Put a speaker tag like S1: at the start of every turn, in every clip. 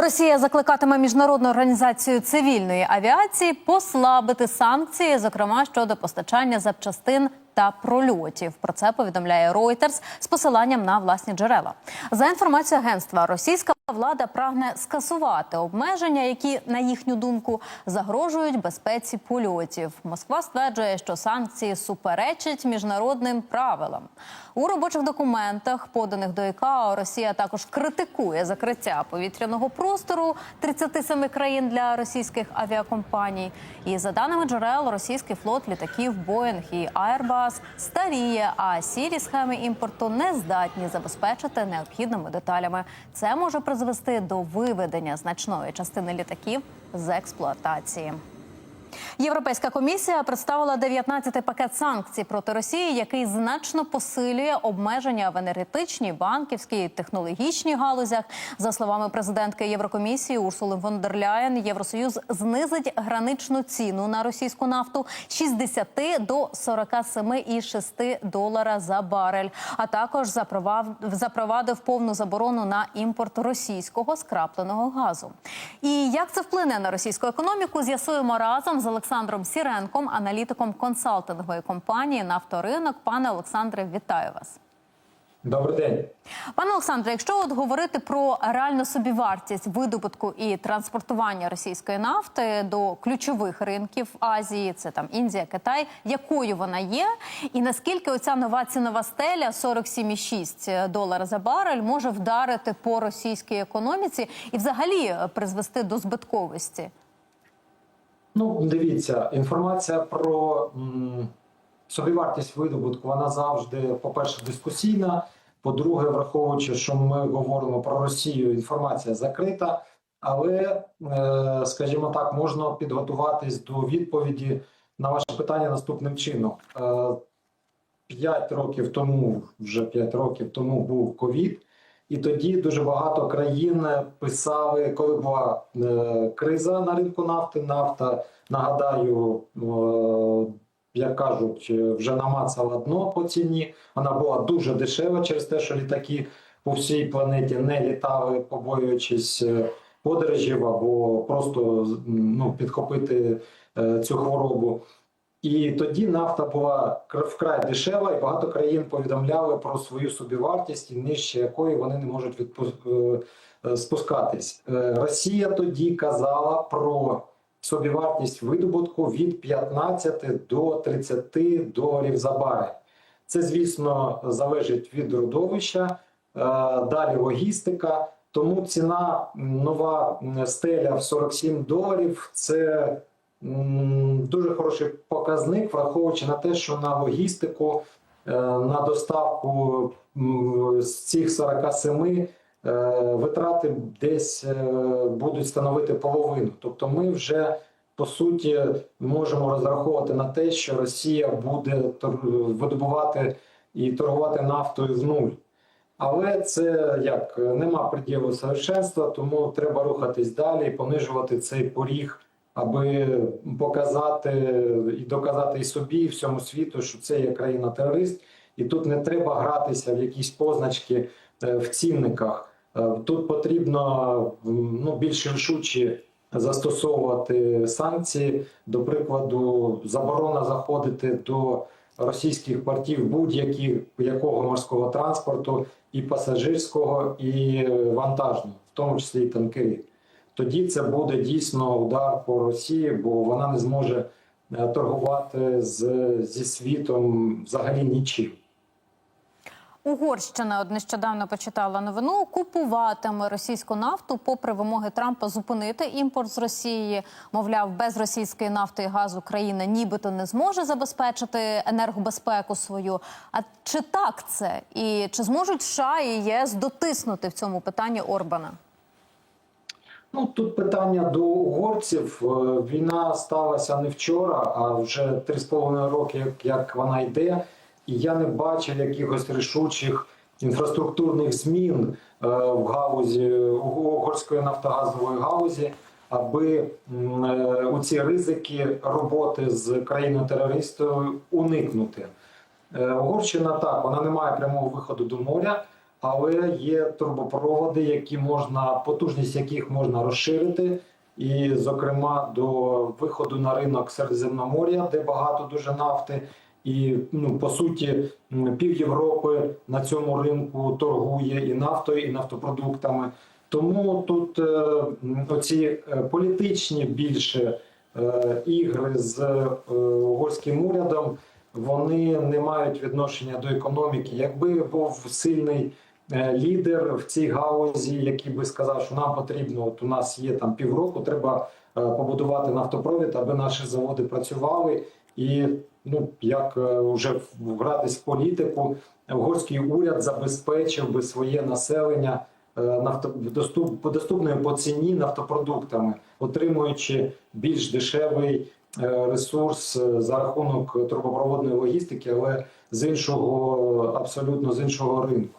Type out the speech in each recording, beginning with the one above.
S1: Росія закликатиме міжнародну організацію цивільної авіації послабити санкції, зокрема щодо постачання запчастин та прольотів. Про це повідомляє Reuters з посиланням на власні джерела. За інформацією агентства, російська влада прагне скасувати обмеження, які, на їхню думку, загрожують безпеці польотів. Москва стверджує, що санкції суперечать міжнародним правилам. У робочих документах, поданих до ІКАО, Росія також критикує закриття повітряного простору 37 країн для російських авіакомпаній. І за даними джерел, російський флот літаків Боїнг і Airbus старіє, а сірі схеми імпорту не здатні забезпечити необхідними деталями. Це може призвести до виведення значної частини літаків з експлуатації. Європейська комісія представила 19-й пакет санкцій проти Росії, який значно посилює обмеження в енергетичній, банківській технологічній галузях. За словами президентки Єврокомісії Урсули фон дер Ляєн, Євросоюз знизить граничну ціну на російську нафту з 60 до 47,6 долара за барель. А також запровадив повну заборону на імпорт російського скрапленого газу. І як це вплине на російську економіку, з'ясуємо разом з Олександром Сіренком, аналітиком консалтингової компанії Нафторинок. Пане Олександре, вітаю вас.
S2: Добрий день.
S1: Пане Олександре, якщо от говорити про реальну собівартість видобутку і транспортування російської нафти до ключових ринків Азії, це там Індія, Китай, якою вона є, і наскільки оця нова цінова стеля 47,6 долара за барель може вдарити по російській економіці і взагалі призвести до збитковості?
S2: Ну, дивіться, інформація про м, собівартість видобутку, вона завжди, по-перше, дискусійна. По-друге, враховуючи, що ми говоримо про Росію, інформація закрита. Але, е, скажімо так, можна підготуватись до відповіді на ваше питання наступним чином. Е, років тому, вже п'ять років тому був ковід, і тоді дуже багато країн писали, коли була е, криза на ринку нафти. Нафта, нагадаю, е, як кажуть, вже намацала дно по ціні. Вона була дуже дешева через те, що літаки по всій планеті не літали, побоюючись е, подорожів або просто ну, підхопити цю хворобу. І тоді нафта була кр- вкрай дешева, і багато країн повідомляли про свою собівартість, нижче якої вони не можуть е, е, спускатись. Е, Росія тоді казала про собівартість видобутку від 15 до 30 доларів за барель. Це, звісно, залежить від родовища, далі логістика. Тому ціна нова стеля в 47 доларів це дуже хороший показник, враховуючи на те, що на логістику, е, на доставку з цих 47 е, витрати десь е, будуть становити половину. Тобто ми вже по суті можемо розраховувати на те, що Росія буде видобувати і торгувати нафтою в нуль. Але це як нема приділу совершенства, тому треба рухатись далі і понижувати цей поріг, аби показати і доказати і собі, і всьому світу, що це є країна-терорист, і тут не треба гратися в якісь позначки е, в цінниках. Е, Тут потрібно ну, більш рішучі застосовувати санкції. До прикладу, заборона заходити до російських портів будь-яких якого морського транспорту, і пасажирського, і е, вантажного, в тому числі і танкерів. Тоді це буде дійсно удар по Росії, бо вона не зможе е, торгувати з, зі світом взагалі нічим.
S1: Угорщина от нещодавно почитала новину. Купуватиме російську нафту, попри вимоги Трампа зупинити імпорт з Росії. Мовляв, без російської нафти і газу країна нібито не зможе забезпечити енергобезпеку свою. А чи так це? І чи зможуть США і ЄС дотиснути в цьому питанні Орбана?
S2: Ну тут питання до угорців. Е, Війна сталася не вчора, а вже три з половиною роки, як, вона йде. І я не бачив якихось рішучих інфраструктурних змін е, в галузі угорської нафтогазової галузі, аби е, у ці ризики роботи з країною-терористою уникнути. Е, Угорщина так, вона не має прямого виходу до моря, але є турбопроводи, які можна, потужність яких можна розширити. І, зокрема, до виходу на ринок Середземномор'я, де багато дуже нафти, і ну по суті, пів Європи на цьому ринку торгує і нафтою, і нафтопродуктами. Тому тут е, оці е, політичні більше е, ігри з е, угорським урядом вони не мають відношення до економіки. Якби був сильний лідер в цій гаузі, який би сказав, що нам потрібно, от у нас є там півроку, треба е, побудувати нафтопровід, аби наші заводи працювали. І ну як е, вже гратись в політику, угорський уряд забезпечив би своє населення е, нафто доступ, доступною по ціні нафтопродуктами, отримуючи більш дешевий е, ресурс е, за рахунок трубопроводної логістики, але з іншого абсолютно з іншого ринку.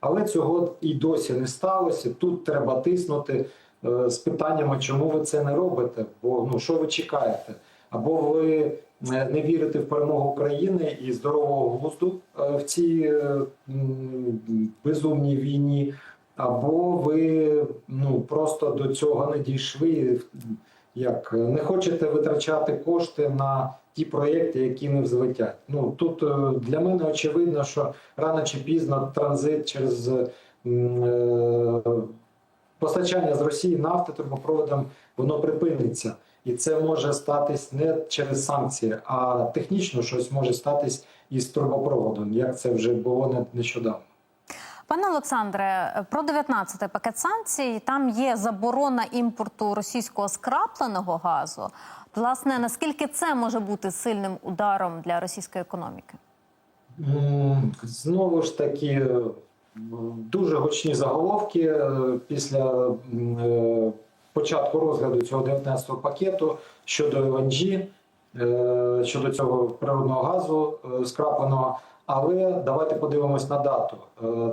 S2: Але цього і досі не сталося. Тут треба тиснути е, з питаннями, чому ви це не робите? Бо ну що ви чекаєте? Або ви е, не вірите в перемогу України і здорового глузду е, в цій безумній війні, або ви ну просто до цього не дійшли. Як не хочете витрачати кошти на ті проєкти, які не взлетять. Ну тут е, для мене очевидно, що рано чи пізно транзит через е, постачання з Росії нафти трубопроводом воно припиниться. І це може статись не через санкції, а технічно щось може статись із трубопроводом, як це вже було не- нещодавно.
S1: Пане Олександре, про 19-й пакет санкцій там є заборона імпорту російського скрапленого газу. Власне, наскільки це може бути сильним ударом для російської економіки?
S2: Знову ж таки, е, дуже гучні заголовки е, після е, початку розгляду цього 19-го пакету щодо ЛНЖ, щодо цього природного газу скрапленого. Але давайте подивимось на дату.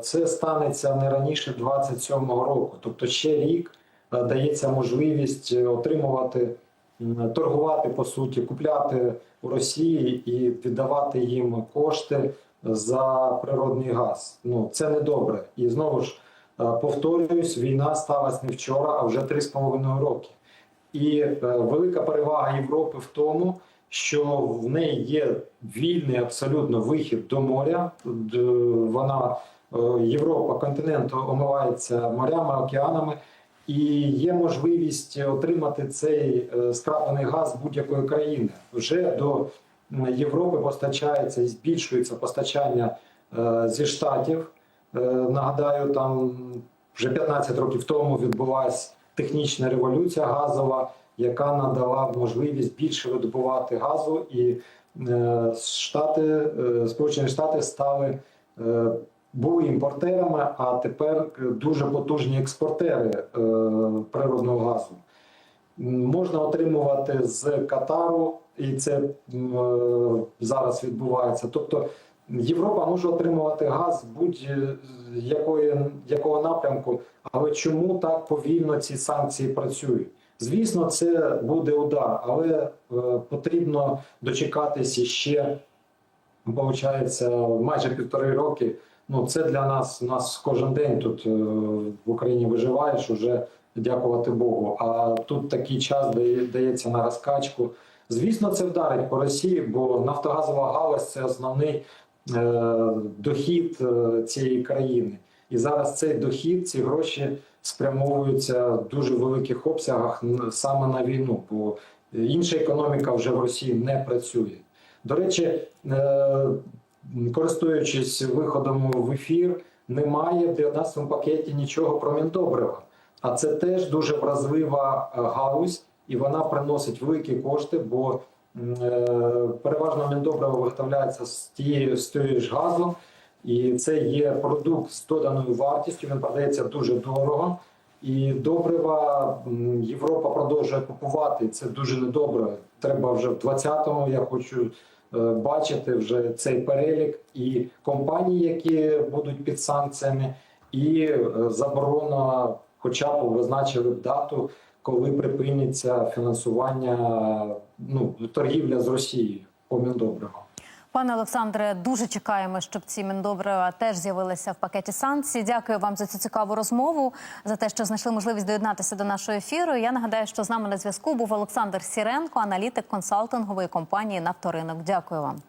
S2: Це станеться не раніше 27-го року, тобто ще рік дається можливість отримувати, торгувати по суті, купляти у Росії і віддавати їм кошти за природний газ. Ну це не добре. І знову ж е, повторююсь, війна сталася не вчора, а вже 3,5 роки. І е, велика перевага Європи в тому, що в неї є вільний абсолютно вихід до моря. Вона е, Європа, континент омивається морями, океанами, і є можливість отримати цей е, скраплений газ будь-якої країни. Вже до Європи постачається і збільшується постачання е, зі штатів. Е, Нагадаю, там вже 15 років тому відбулася технічна революція газова, яка надала можливість більше видобувати газу, і Штати, Сполучені Штати стали були імпортерами, а тепер дуже потужні експортери е, природного газу. Можна отримувати з Катару, і це е, зараз відбувається. Тобто Європа може отримувати газ будь-якої якого напрямку, але чому так повільно ці санкції працюють? Звісно, це буде удар, але е, потрібно дочекатися ще, виходить, майже півтори роки. Ну, це для нас, нас кожен день тут е, в Україні виживаєш уже дякувати Богу. А тут такий час дається на розкачку. Звісно, це вдарить по Росії, бо нафтогазова галузь це основний е, дохід е, цієї країни. І зараз цей дохід, ці гроші спрямовуються в дуже великих обсягах саме на війну, бо інша економіка вже в Росії не працює. До речі, користуючись виходом в ефір, немає в 19 пакеті нічого про міндобрива. А це теж дуже вразлива е, галузь, і вона приносить великі кошти, бо е, переважно міндобриво виготовляється з тієї з тієї ж газу, і це є продукт з доданою вартістю. Він продається дуже дорого. І добрива Європа продовжує купувати. Це дуже недобре. Треба вже в 20-му, я хочу бачити вже цей перелік і компанії, які будуть під санкціями, і е, заборона, хоча б визначили б дату, коли припиниться фінансування ну, торгівля з Росією по міндобривам.
S1: Пане Олександре, дуже чекаємо, щоб ці мендобрива теж з'явилися в пакеті санкцій. Дякую вам за цю цікаву розмову, за те, що знайшли можливість доєднатися до нашого ефіру. Я нагадаю, що з нами на зв'язку був Олександр Сіренко, аналітик консалтингової компанії Нафторинок. Дякую вам.